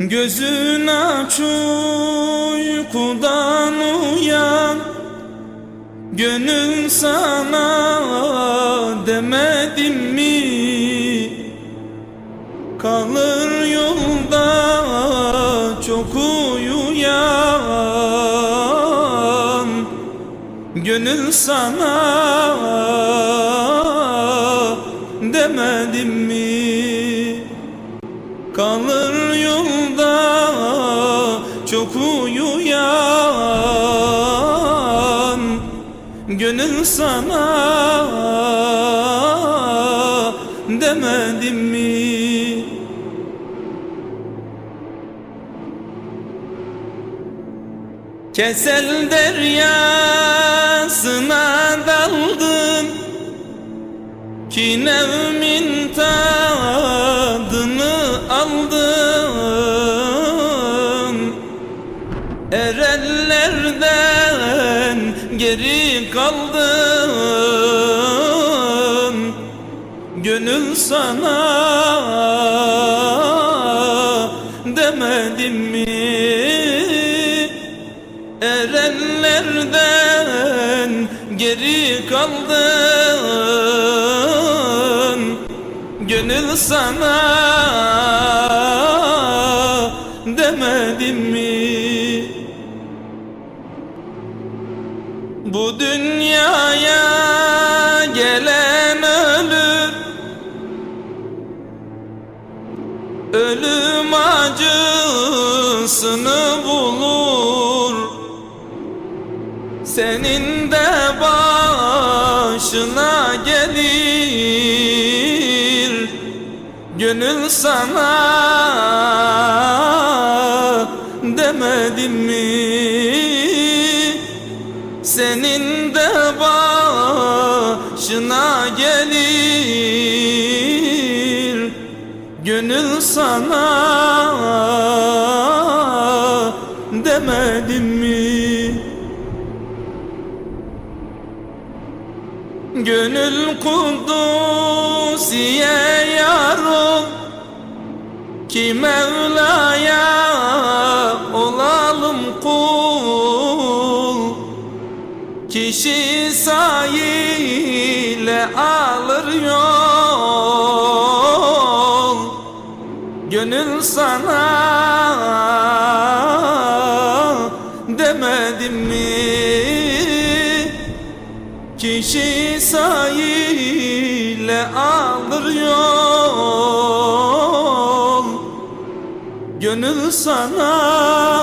Gözün aç uykudan uyan. Gönül sana demedim mi? Kalır yolda çok uyuyan. Gönül sana demedim mi? Kalır yolda uyuyan Gönül sana demedim mi? Kesel deryasına daldın Ki nevmin tadını aldın geri kaldın Gönül sana demedim mi? Erenlerden geri kaldın Gönül sana demedim mi? Bu dünyaya gelen ölür. Ölüm acısını bulur. Senin de başına gelir. Gönül sana demedim mi? Başına gelir Gönül sana demedim mi? Gönül kudusiye yar ol Ki Mevla'ya olalım kul Kişi sayile alır yol Gönül sana demedim mi? Kişi sayile alır yol Gönül sana